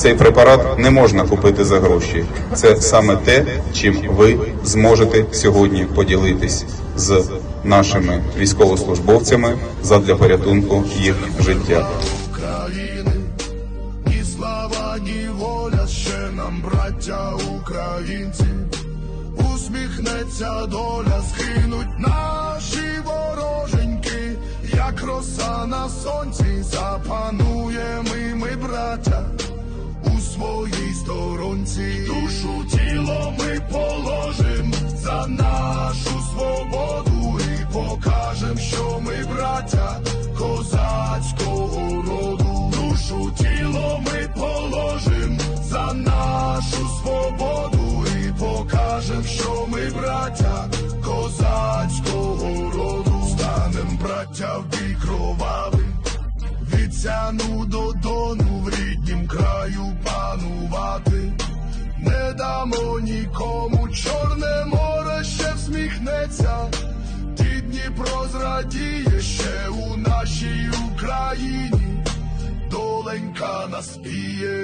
Цей препарат не можна купити за гроші. Це саме те, чим ви зможете сьогодні поділитись з нашими військовослужбовцями задля порятунку їх життя. України, ні слава, ні воля, ще нам, браття українці, усміхнеться доля, скинуть наші вороженьки, як роса на сонці, запануємо сторонці, душу тіло ми положим за нашу свободу і покажем, що ми браття козацького роду, душу тіло ми положим за нашу свободу і покажем, що ми браття козацького роду, станем браття в бій кровавий. Від сяну до дону дамо нікому чорне море ще всміхнеться, ті Дніпро зрадіє ще у нашій Україні, доленька наспіє.